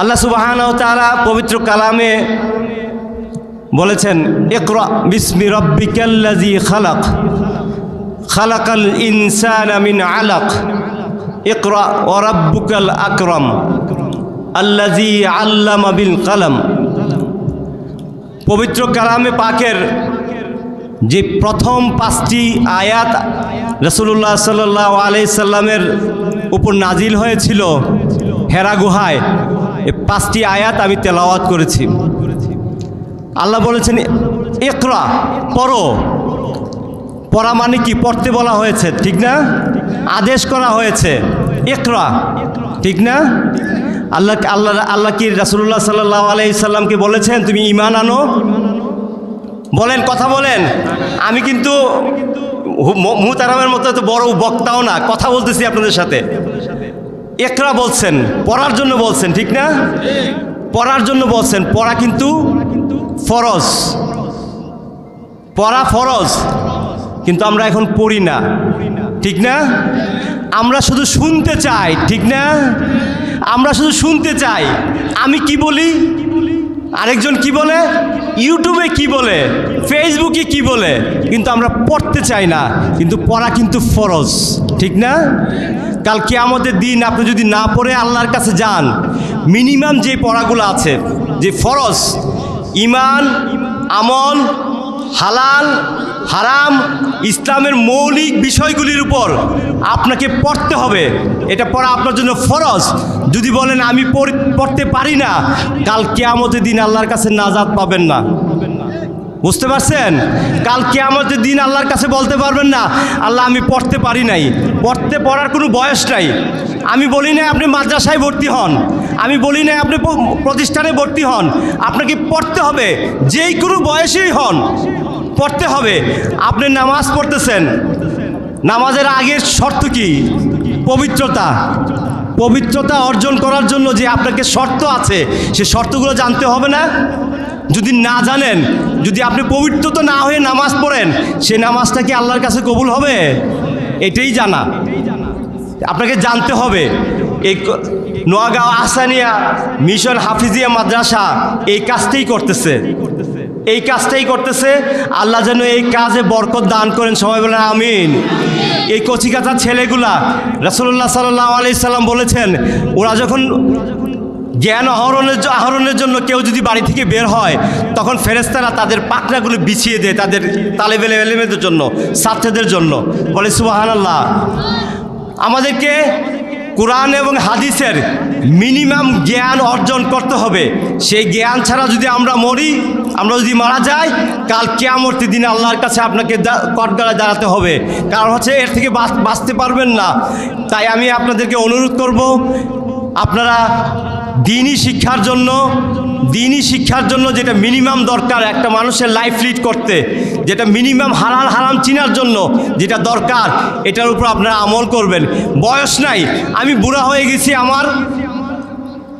আল্লাহ সুবাহান তারা পবিত্র কালামে বলেছেন, ইকরা বিসমি রব্বিকাল্লাজি খালাক, খালাকাল ইনসান মিন আলাক, ইকরা ওয়া রাব্বুকাল আকরাম আল্লাজি আল্লামা বিল কালাম। পবিত্র কালামে পাকের যে প্রথম পাঁচটি আয়াত রসুল্লাহ সাল্লাহ আলাইসাল্লামের উপর নাজিল হয়েছিল, হেরা গুহায় পাঁচটি আয়াত আমি তেলাওয়াত করেছি। আল্লাহ বলেছেন একরা পড়ো। পড়া মানে কি? পড়তে বলা হয়েছে, ঠিক না? আদেশ করা হয়েছে একরা ঠিক না? আল্লাহ আল্লাহ আল্লাহ কি রাসুল্লাহ সাল্লাহ আলাইসাল্লামকে বলেছেন, তুমি ইমান আনো? বলেন, কথা বলেন। আমি কিন্তু মুহতারামের মতো তো বড় বক্তাও না, কথা বলতেছি আপনাদের সাথে। একরা বলছেন, পড়ার জন্য বলছেন, ঠিক না? পড়ার জন্য বলছেন, পড়া কিন্তু ফরজ। পড়া ফরজ, কিন্তু আমরা এখন পড়ি না, ঠিক না? আমরা শুধু শুনতে চাই, ঠিক না? আমরা শুধু শুনতে চাই, আমি কি বলি? আরেকজন কি বলে? ইউটিউবে কি বলে? ফেসবুকে কি বলে? কিন্তু আমরা পড়তে চাই না। কিন্তু পড়া কিন্তু ফরজ। ঠিক না? কাল আমাদের দিন আপনি যদি না পড়ে আল্লাহর কাছে যান মিনিমাম যে পড়াগুলো আছে, যে ফরজ ইমান আমল, হালাল হারাম ইসলামের মৌলিক বিষয়গুলির উপর আপনাকে পড়তে হবে। এটা পড়া আপনার জন্য ফরজ। যদি বলেন, আমি পড়- পড়তে পারি না, কাল কেয়ামতের দিন আল্লাহর কাছে নাজাদ পাবেন না। বুঝতে পারছেন? কাল কেয়ামতের দিন আল্লাহর কাছে বলতে পারবেন না, আল্লাহ, আমি পড়তে পারি নাই। পড়তে পড়ার কোনো বয়স নাই। আমি বলি না আপনি মাদ্রাসায় ভর্তি হন। আমি বলি না আপনি প্রতিষ্ঠানে ভর্তি হন। আপনাকে পড়তে হবে। যেই কোনো বয়সেই হন। পড়তে হবে। আপনি নামাজ পড়তেছেন। নামাজের আগের শর্ত কি? পবিত্রতা। পবিত্রতা অর্জন করার জন্য যে আপনাকে শর্ত আছে, সে শর্তগুলো জানতে হবে না? যদি না জানেন, যদি আপনি পবিত্রতা না হয়ে নামাজ পড়েন, সে নামাজটা কি আল্লাহর কাছে কবুল হবে? এটাই জানা। আপনাকে জানতে হবে, এই নোয়াগাঁও আসানিয়া মিশন হাফিজিয়া মাদ্রাসা এই কাজটাই করতেছে। এই কাজটাই করতেছে। আল্লাহ যেন এই কাজে বরকত দান করেন। সবাই বলেন আমিন। এই কচিকাতা ছেলেগুলা রাসুল্লাহ সাল্লাহ আলি সাল্লাম বলেছেন, ওরা যখন জ্ঞান আহরণের আহরণের জন্য কেউ যদি বাড়ি থেকে বের হয়, তখন ফেরেস্তারা তাদের পাকড়াগুলো বিছিয়ে দেয় তাদের তালেবেলে এলেমেদের জন্য, ছাত্রদের জন্য। বলে সুবাহান আল্লাহ আমাদেরকে কোরআন এবং হাদিসের মিনিমাম জ্ঞান অর্জন করতে হবে। সেই জ্ঞান ছাড়া যদি আমরা মরি, আমরা যদি মারা যাই, কাল কেয়ামর্তি দিন আল্লাহর কাছে আপনাকে কটগড়ায় দাঁড়াতে হবে। কারণ হচ্ছে এর থেকে বাঁচ- বাঁচতে পারবেন না। তাই আমি আপনাদেরকে অনুরোধ করব, আপনারা দিনই শিক্ষার জন্য, দিনই শিক্ষার জন্য যেটা মিনিমাম দরকার একটা মানুষের লাইফ লিড করতে, যেটা মিনিমাম হালাল হারাম চিনার জন্য যেটা দরকার, এটার উপর আপনারা আমল করবেন। বয়স নাই, আমি বুড়া হয়ে গেছি আমার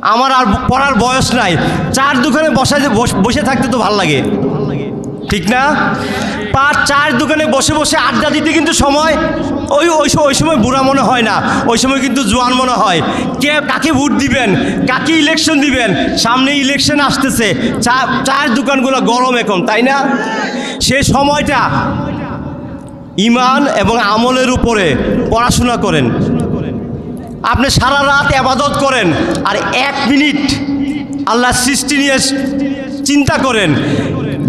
আমার আর পড়ার বয়স নাই। চার দোকানে বসা বস- বসে থাকতে তো ভালো লাগে। ঠিক না? পাঁচ চার দোকানে বসে বসে আড্ডা দিতে কিন্তু সময় ওই ওই ওই সময় বুড়া মনে হয় না, ওই সময় কিন্তু জোয়ান মনে হয়। কে, কাকে ভোট দিবেন? কাকে ইলেকশন দিবেন? সামনে ইলেকশন আসতেছে। চা চায়ের দোকানগুলো গরম এখন, তাই না? সে সময়টা ইমান এবং আমলের উপরে পড়াশোনা করেন। আপনি সারা রাত আবাদত করেন আর এক মিনিট আল্লাহ সৃষ্টি নিয়ে চিন্তা করেন।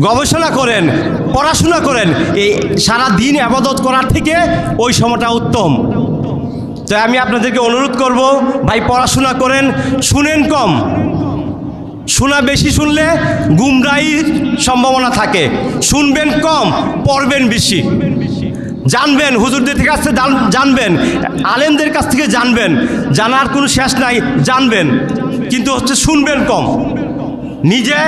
গবেষণা করেন, পড়াশোনা করেন, এই সারা দিন আবাদত করার থেকে ওই সময়টা উত্তম। তাই আমি আপনাদেরকে অনুরোধ করব, ভাই পড়াশোনা করেন, শুনেন কম। শোনা বেশি শুনলে গুমরাহির সম্ভাবনা থাকে। শুনবেন কম, পড়বেন বেশি। জানবেন, হুজুরদের কাছ থেকে জান- জানবেন, আলেমদের কাছ থেকে জানবেন। জানার কোনো শেষ নাই, জানবেন। কিন্তু হচ্ছে শুনবেন কম। নিজে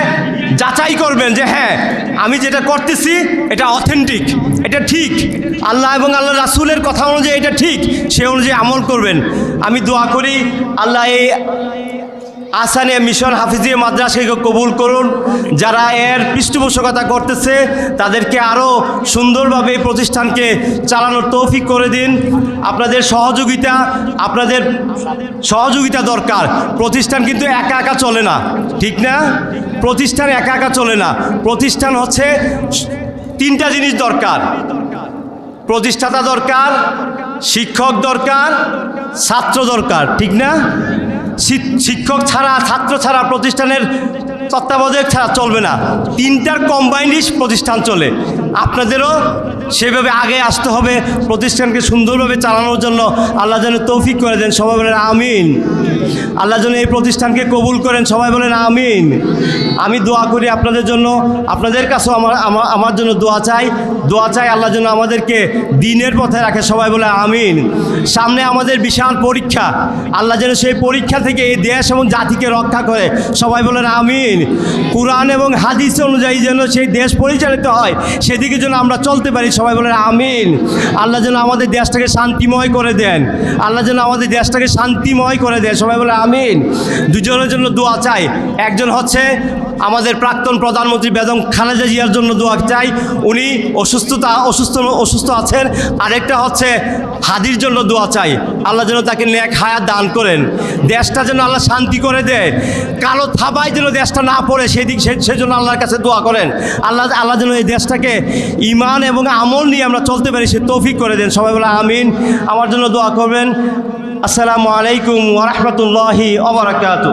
যাচাই করবেন যে হ্যাঁ আমি যেটা করতেছি, এটা অথেন্টিক এটা ঠিক। আল্লাহ এবং আল্লাহ রাসুলের কথা অনুযায়ী এটা ঠিক, সে অনুযায়ী আমল করবেন। আমি দোয়া করি, আল্লাহ এই আসানিয়া মিশন হাফিজিয়া মাদ্রাসাকে কবুল করুন। যারা এর পৃষ্ঠপোষকতা করতেছে, তাদেরকে আরও সুন্দরভাবে এই প্রতিষ্ঠানকে চালানোর তৌফিক করে দিন। আপনাদের সহযোগিতা আপনাদের সহযোগিতা দরকার। প্রতিষ্ঠান কিন্তু একা একা চলে না, ঠিক না? প্রতিষ্ঠান একা একা চলে না। প্রতিষ্ঠান হচ্ছে তিনটা জিনিস দরকার। প্রতিষ্ঠাতা দরকার, শিক্ষক দরকার, ছাত্র দরকার, ঠিক না? শিক্ষক ছাড়া ছাত্র ছাড়া প্রতিষ্ঠানের তত্ত্বাবধায়ক ছাড়া চলবে না। তিনটার কম্বাইন্ডই প্রতিষ্ঠান চলে। আপনাদেরও সেভাবে আগে আসতে হবে, প্রতিষ্ঠানকে সুন্দরভাবে চালানোর জন্য আল্লাহ যেন তৌফিক করে দেন। সবাই বলেন আমিন। আল্লাহ যেন এই প্রতিষ্ঠানকে কবুল করেন। সবাই বলেন আমিন। আমি দোয়া করি আপনাদের জন্য, আপনাদের কাছেও আমার আমার জন্য দোয়া চাই। দোয়া চাই আল্লাহ যেন আমাদেরকে দিনের পথে রাখে। সবাই বলে আমিন। সামনে আমাদের বিশাল পরীক্ষা। আল্লাহ যেন সেই পরীক্ষা থেকে এই দেশ এবং জাতিকে রক্ষা করে। সবাই বলেন আমিন। কোরআন এবং হাদিস অনুযায়ী যেন সেই দেশ পরিচালিত হয়, সেদিকে যেন আমরা চলতে পারি। সবাই বলেন আমিন। আল্লাহ যেন আমাদের দেশটাকে শান্তিময় করে দেন। আল্লাহ যেন আমাদের দেশটাকে শান্তিময় করে দেন। সবাই বলে আমিন। দুজনের জন্য দোয়া চাই। একজন হচ্ছে আমাদের প্রাক্তন প্রধানমন্ত্রী বেগম খালেদা জিয়ার জন্য দোয়া চাই। উনি অসুস্থতা, অসুস্থ অসুস্থ আছেন। আরেকটা হচ্ছে হাদির জন্য দোয়া চাই। আল্লাহ যেন তাকে ন্যাক হায়া দান করেন। দেশটা যেন আল্লাহ শান্তি করে দেয়। কালো থাবায় যেন দেশটা না পড়ে, সেদিক সেজন্য আল্লাহর কাছে দোয়া করেন। আল্লাহ আল্লাহ যেন এই দেশটাকে ইমান এবং আমল নিয়ে আমরা চলতে পারি, সে তৌফিক করে দেন। সবাই বলে আমিন। আমার জন্য দোয়া করবেন। আসসালামু আলাইকুম ওরহমতুল্লাহি অবরাকাতু